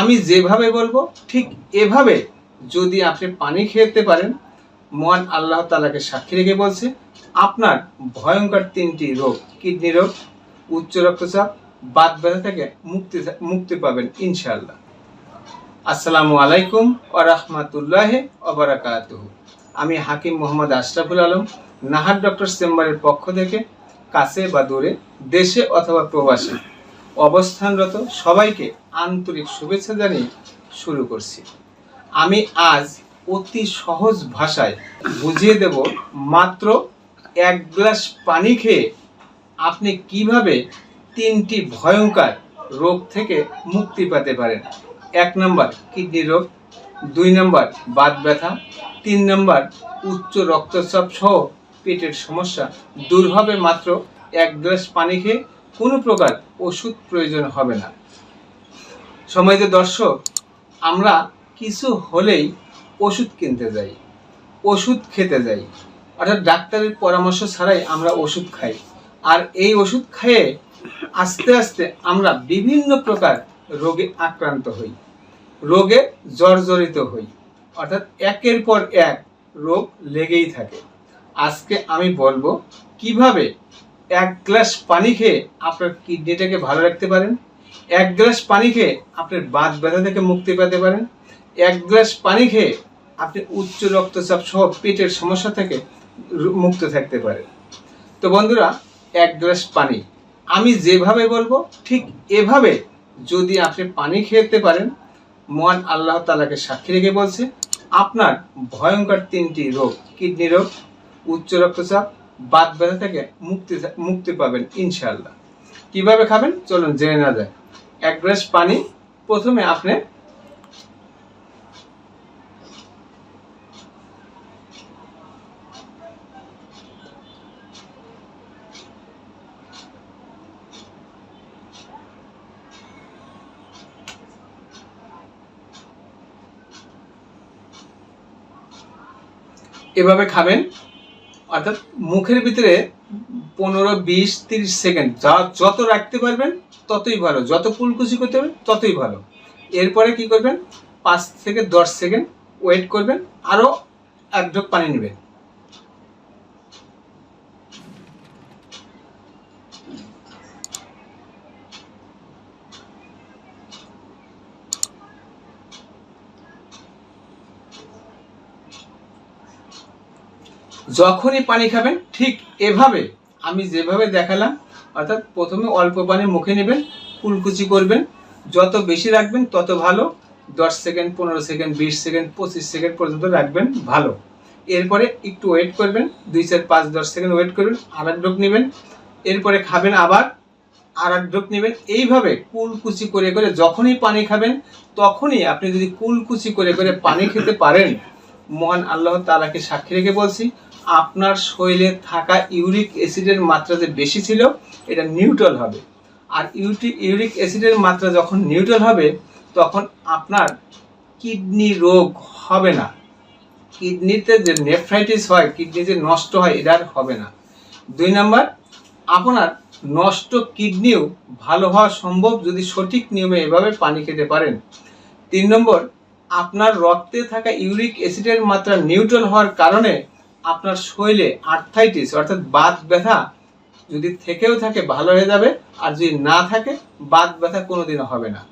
আমি যেভাবে বলব, ঠিক এভাবে যদি আপনি পানি খেতে পারেন, মহান আল্লাহ তালাকে সাক্ষী রেখে বলছে, আপনার ভয়ঙ্কর তিনটি রোগ, কিডনি রোগ, উচ্চ রক্তচাপ বাদ ব্যথা থেকে মুক্তি মুক্তি পাবেন ইনশাআল্লাহ। আসসালামু আলাইকুম ও রহমতুল্লাহ অবরাকাতুহ আমি হাকিম মোহাম্মদ আশরাফুল আলম, নাহার ডক্টর চেম্বারের পক্ষ থেকে কাছে বা দূরে, দেশে অথবা প্রবাসে। অবস্থানরত সবাইকে আন্তরিক শুভেচ্ছা জানিয়ে শুরু করছি। আমি আজ অতি সহজ ভাষায় বুঝিয়ে দেব মাত্র এক গ্লাস পানি খেয়ে আপনি কীভাবে তিনটি ভয়ঙ্কর রোগ থেকে মুক্তি পেতে পারেন। এক নম্বর, কিডনি রোগ। দুই নম্বর, বাত ব্যথা। তিন নম্বর, উচ্চ রক্তচাপ সহ পেটের সমস্যা দূর হবে মাত্র এক গ্লাস পানি খেয়ে কোনো প্রকার ওষুধ প্রয়োজন হবে না। সময়ত দর্শক, আমরা কিছু হলেই ওষুধ কিনতে যাই, ওষুধ খেতে যাই। অর্থাৎ ডাক্তারের পরামর্শ ছাড়াই আমরা ওষুধ খাই। আর এই ওষুধ খেয়ে আস্তে আস্তে আমরা বিভিন্ন প্রকার রোগে আক্রান্ত হই। রোগে জর্জরিত হই। অর্থাৎ একের পর এক রোগ লেগেই থাকে। আজকে আমি বলব কীভাবে এক গ্লাস পানি খেয়ে আপনার কিডনিটাকে ভালো রাখতে পারেন। এক গ্লাস পানি খেয়ে আপনার বাত ব্যথা থেকে মুক্তি পেতে পারেন। এক গ্লাস পানি খেয়ে আপনি উচ্চ রক্তচাপ সহ পেটের সমস্যা থেকে মুক্ত থাকতে পারেন। তো বন্ধুরা, এক গ্লাস পানি। আমি যেভাবে বলব, ঠিক এভাবে যদি আপনি পানি খেতে পারেন, মহান আল্লাহ তালাকে সাক্ষী রেখে বলছে, আপনার ভয়ঙ্কর তিনটি রোগ, কিডনি রোগ, উচ্চ রক্তচাপ বাত ব্যথা থেকে মুক্তি মুক্তি পাবেন ইনশাল্লাহ কীভাবে খাবেন? চলুন জেনে না যায় এক গ্লাস পানি প্রথমে আপনি এভাবে খাবেন। অর্থাৎ মুখের ভিতরে পনেরো, বিশ, তিরিশ সেকেন্ড, যা যত রাখতে পারবেন ততই ভালো। যত কুলকুচি করতে পারবেন ততই ভালো। এরপরে কি করবেন? পাঁচ থেকে দশ সেকেন্ড ওয়েট করবেন। আরও এক ঢোক পানি নেবেন। যখনই পানি খাবেন, ঠিক এভাবে আমি যেভাবে দেখালাম, অর্থাৎ প্রথমে অল্প পানি মুখে নেবেন কুলকুচি করবেন, যত বেশি রাখবেন তত ভালো, দশ সেকেন্ড, পনেরো সেকেন্ড, বিশ সেকেন্ড, পঁচিশ সেকেন্ড পর্যন্ত রাখবেন ভালো। এরপরে একটু ওয়েট করবেন, দুই চার পাঁচ দশ সেকেন্ড ওয়েট করবেন আর এক ঢোক নেবেন, এরপরে খাবেন আবার আর এক ঢোক নেবেন। এইভাবে কুলকুচি করে করে যখনই পানি খাবেন, তখনই আপনি যদি কুলকুচি করে করে পানি খেতে পারেন, মহান আল্লাহ তালাকে সাক্ষী রেখে বলছি আপনার শরীরে থাকা ইউরিক অ্যাসিডের মাত্রা যে বেশি ছিল, এটা নিউট্রাল হবে। আর ইউটি, ইউরিক অ্যাসিডের মাত্রা যখন নিউট্রাল হবে, তখন আপনার কিডনি রোগ হবে না। কিডনিতে যে নেফ্রাইটিস হয়, কিডনি যে নষ্ট হয়, এটা আর হবে না। দুই নাম্বার, আপনার নষ্ট কিডনিও ভালো হওয়া সম্ভব যদি সঠিক নিয়মে এভাবে পানি খেতে পারেন। তিন নম্বর, আপনার রক্তে থাকা ইউরিক অ্যাসিডের মাত্রা নিউট্রাল হওয়ার কারণে আপনার শরীরে আর্থাইটিস অর্থাৎ বাত ব্যথা, যদি থেকেও থাকে ভালো হয়ে যাবে, আর যদি না থাকে, বাত ব্যথা কোনোদিনও হবে না।